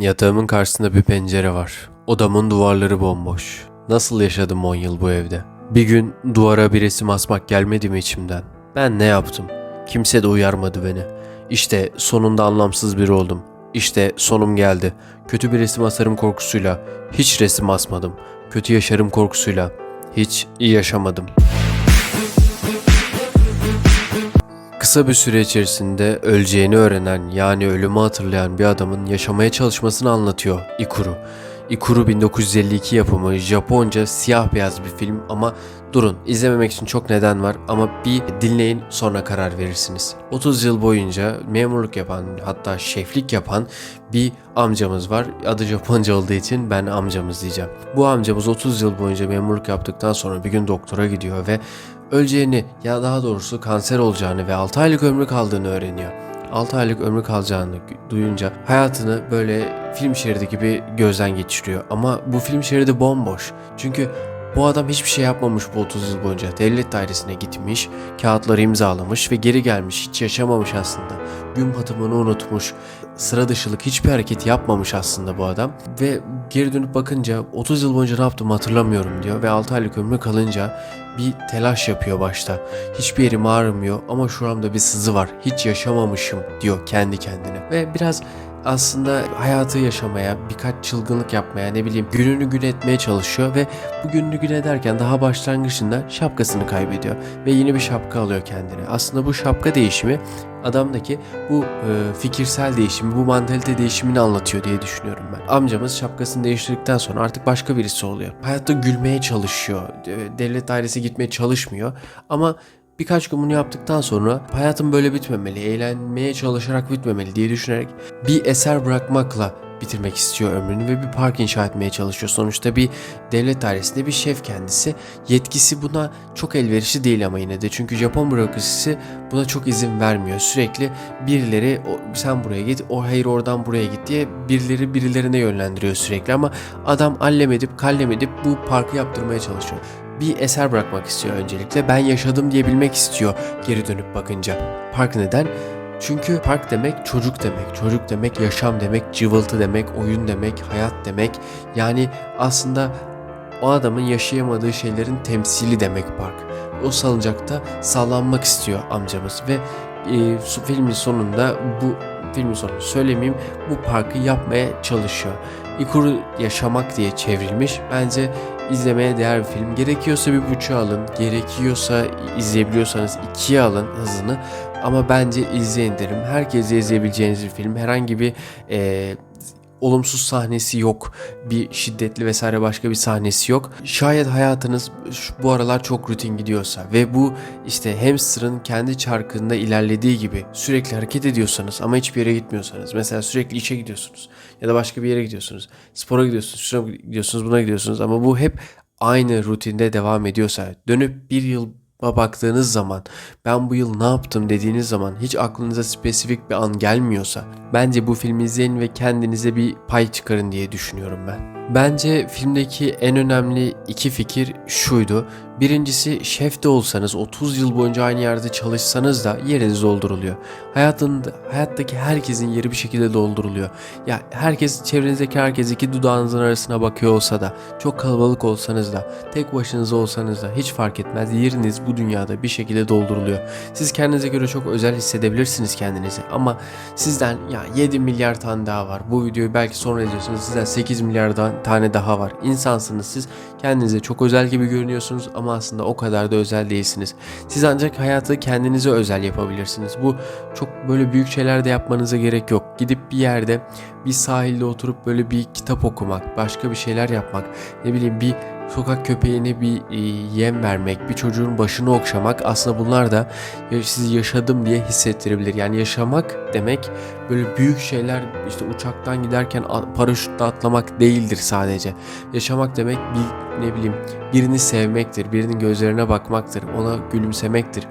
Yatağımın karşısında bir pencere var. Odamın duvarları bomboş. Nasıl yaşadım 10 yıl bu evde? Bir gün duvara bir resim asmak gelmedi mi içimden? Ben ne yaptım? Kimse de uyarmadı beni. İşte sonunda anlamsız biri oldum. İşte sonum geldi. Kötü bir resim asarım korkusuyla. Hiç resim asmadım. Kötü yaşarım korkusuyla. Hiç iyi yaşamadım. Kısa bir süre içerisinde öleceğini öğrenen yani ölümü hatırlayan bir adamın yaşamaya çalışmasını anlatıyor Ikuru. Ikuru 1952 yapımı Japonca siyah beyaz bir film ama durun izlememek için çok neden var ama bir dinleyin sonra karar verirsiniz. 30 yıl boyunca memurluk yapan hatta şeflik yapan bir amcamız var. Adı Japonca olduğu için ben amcamız diyeceğim. Bu amcamız 30 yıl boyunca memurluk yaptıktan sonra bir gün doktora gidiyor ve öleceğini ya daha doğrusu kanser olacağını ve 6 aylık ömrü kaldığını öğreniyor. 6 aylık ömrü kalacağını duyunca hayatını böyle film şeridi gibi gözden geçiriyor. Ama bu film şeridi bomboş. Çünkü bu adam hiçbir şey yapmamış bu 30 yıl boyunca. Devlet dairesine gitmiş, kağıtları imzalamış ve geri gelmiş. Hiç yaşamamış aslında. Gün batımını unutmuş. Sıra dışılık hiçbir hareket yapmamış aslında bu adam. Ve geri dönüp bakınca 30 yıl boyunca ne yaptım hatırlamıyorum diyor. Ve 6 aylık ömrü kalınca bir telaş yapıyor başta. Hiçbir yerim ağrımıyor ama şuramda bir sızı var. Hiç yaşamamışım diyor kendi kendine. Ve biraz aslında hayatı yaşamaya, birkaç çılgınlık yapmaya, ne bileyim gününü gün etmeye çalışıyor ve bu gününü gün ederken daha başlangıçında şapkasını kaybediyor ve yeni bir şapka alıyor kendine. Aslında bu şapka değişimi adamdaki bu e, fikirsel değişimi, bu mantalite değişimini anlatıyor diye düşünüyorum ben. Amcamız şapkasını değiştirdikten sonra artık başka birisi oluyor. Hayatta gülmeye çalışıyor. E, Devlet dairesi gitmeye çalışmıyor ama Birkaç gün bunu yaptıktan sonra hayatım böyle bitmemeli, eğlenmeye çalışarak bitmemeli diye düşünerek bir eser bırakmakla bitirmek istiyor ömrünü ve bir park inşa etmeye çalışıyor. Sonuçta bir devlet dairesinde bir şef kendisi. Yetkisi buna çok elverişli değil ama yine de. Çünkü Japon bürokrasisi buna çok izin vermiyor. Sürekli birileri "O- sen buraya git, o hayır oradan buraya git diye birileri birilerine yönlendiriyor sürekli. Ama adam allem edip bu parkı yaptırmaya çalışıyor bir eser bırakmak istiyor öncelikle. Ben yaşadım diyebilmek istiyor geri dönüp bakınca. Park neden? Çünkü park demek çocuk demek. Çocuk demek yaşam demek, cıvıltı demek, oyun demek, hayat demek. Yani aslında o adamın yaşayamadığı şeylerin temsili demek park. O salıncakta sallanmak istiyor amcamız ve e, filmin sonunda bu filmin sonunu söylemeyeyim bu parkı yapmaya çalışıyor. Ikuru yaşamak diye çevrilmiş. Bence izlemeye değer bir film. Gerekiyorsa bir buçuğa alın. Gerekiyorsa izleyebiliyorsanız ikiye alın hızını. Ama bence izleyin derim. Herkese izleyebileceğiniz bir film. Herhangi bir eee, olumsuz sahnesi yok. Bir şiddetli vesaire başka bir sahnesi yok. Şayet hayatınız bu aralar çok rutin gidiyorsa ve bu işte hamsterın kendi çarkında ilerlediği gibi sürekli hareket ediyorsanız ama hiçbir yere gitmiyorsanız mesela sürekli işe gidiyorsunuz ya da başka bir yere gidiyorsunuz spora gidiyorsunuz şuna gidiyorsunuz buna gidiyorsunuz ama bu hep aynı rutinde devam ediyorsa dönüp bir yıl baktığınız zaman ben bu yıl ne yaptım dediğiniz zaman hiç aklınıza spesifik bir an gelmiyorsa bence bu filmi izleyin ve kendinize bir pay çıkarın diye düşünüyorum ben. Bence filmdeki en önemli iki fikir şuydu. Birincisi şef de olsanız 30 yıl boyunca aynı yerde çalışsanız da yeriniz dolduruluyor. Hayatında, hayattaki herkesin yeri bir şekilde dolduruluyor. Ya herkes çevrenizdeki herkes iki dudağınızın arasına bakıyor olsa da çok kalabalık olsanız da tek başınıza olsanız da hiç fark etmez. Yeriniz bu dünyada bir şekilde dolduruluyor. Siz kendinize göre çok özel hissedebilirsiniz kendinizi ama sizden ya 7 milyar tane daha var. Bu videoyu belki sonra izliyorsunuz. Sizden 8 milyar tane daha var. İnsansınız siz. Kendinize çok özel gibi görünüyorsunuz ama aslında o kadar da özel değilsiniz. Siz ancak hayatı kendinize özel yapabilirsiniz. Bu çok böyle büyük şeyler de yapmanıza gerek yok. Gidip bir yerde bir sahilde oturup böyle bir kitap okumak, başka bir şeyler yapmak, ne bileyim bir sokak köpeğine bir e, yem vermek, bir çocuğun başını okşamak aslında bunlar da sizi yaşadım diye hissettirebilir. Yani yaşamak demek böyle büyük şeyler işte uçaktan giderken paraşütle atlamak değildir sadece. Yaşamak demek bir ne bileyim birini sevmektir, birinin gözlerine bakmaktır, ona gülümsemektir.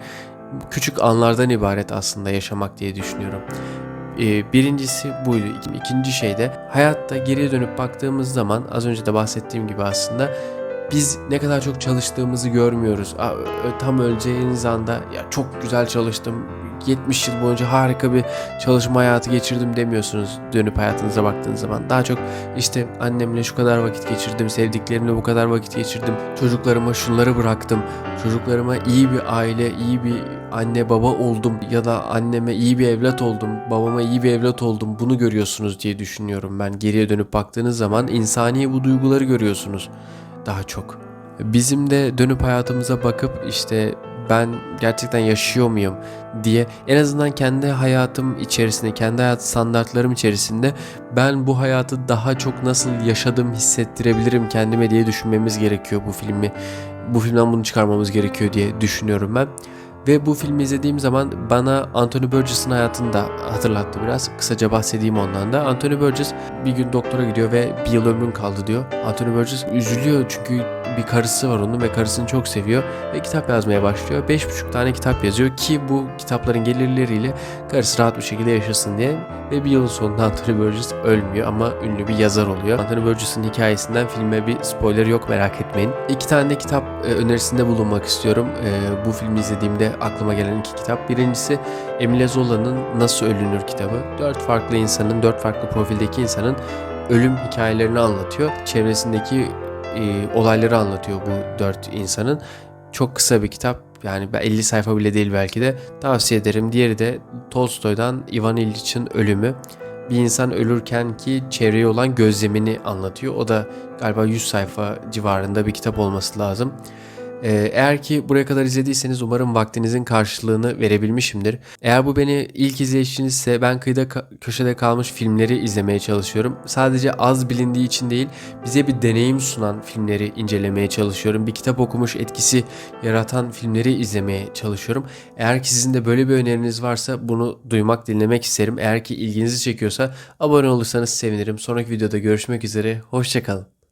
Küçük anlardan ibaret aslında yaşamak diye düşünüyorum. Ee, birincisi buydu. İki- İkinci şey de hayatta geriye dönüp baktığımız zaman az önce de bahsettiğim gibi aslında biz ne kadar çok çalıştığımızı görmüyoruz. Tam öleceğiniz anda ya çok güzel çalıştım. 70 yıl boyunca harika bir çalışma hayatı geçirdim demiyorsunuz dönüp hayatınıza baktığınız zaman. Daha çok işte annemle şu kadar vakit geçirdim, sevdiklerimle bu kadar vakit geçirdim, çocuklarıma şunları bıraktım, çocuklarıma iyi bir aile, iyi bir anne baba oldum ya da anneme iyi bir evlat oldum, babama iyi bir evlat oldum bunu görüyorsunuz diye düşünüyorum ben. Geriye dönüp baktığınız zaman insani bu duyguları görüyorsunuz daha çok. Bizim de dönüp hayatımıza bakıp işte ben gerçekten yaşıyor muyum diye en azından kendi hayatım içerisinde, kendi hayat standartlarım içerisinde ben bu hayatı daha çok nasıl yaşadım hissettirebilirim kendime diye düşünmemiz gerekiyor bu filmi. Bu filmden bunu çıkarmamız gerekiyor diye düşünüyorum ben. Ve bu filmi izlediğim zaman bana Anthony Burgess'ın hayatını da hatırlattı biraz. Kısaca bahsedeyim ondan da. Anthony Burgess bir gün doktora gidiyor ve bir yıl ömrün kaldı diyor. Anthony Burgess üzülüyor çünkü bir karısı var onun ve karısını çok seviyor ve kitap yazmaya başlıyor. Beş buçuk tane kitap yazıyor ki bu kitapların gelirleriyle karısı rahat bir şekilde yaşasın diye. Ve bir yılın sonunda Anthony Burgess ölmüyor ama ünlü bir yazar oluyor. Anthony Burgess'ın hikayesinden filme bir spoiler yok merak etmeyin. İki tane de kitap e, önerisinde bulunmak istiyorum. E, bu filmi izlediğimde aklıma gelen iki kitap. Birincisi Emile Zola'nın Nasıl Ölünür kitabı. Dört farklı insanın, dört farklı profildeki insanın ölüm hikayelerini anlatıyor. Çevresindeki e, olayları anlatıyor bu dört insanın. Çok kısa bir kitap. Yani ben 50 sayfa bile değil belki de. Tavsiye ederim. Diğeri de Tolstoy'dan Ivan İlyiç'in Ölümü. Bir insan ölürken ki çevreye olan gözlemini anlatıyor. O da galiba 100 sayfa civarında bir kitap olması lazım. Ee, eğer ki buraya kadar izlediyseniz umarım vaktinizin karşılığını verebilmişimdir. Eğer bu beni ilk izleyişinizse ben kıyıda köşede kalmış filmleri izlemeye çalışıyorum. Sadece az bilindiği için değil bize bir deneyim sunan filmleri incelemeye çalışıyorum. Bir kitap okumuş etkisi yaratan filmleri izlemeye çalışıyorum. Eğer ki sizin de böyle bir öneriniz varsa bunu duymak, dinlemek isterim. Eğer ki ilginizi çekiyorsa abone olursanız sevinirim. Sonraki videoda görüşmek üzere. Hoşçakalın.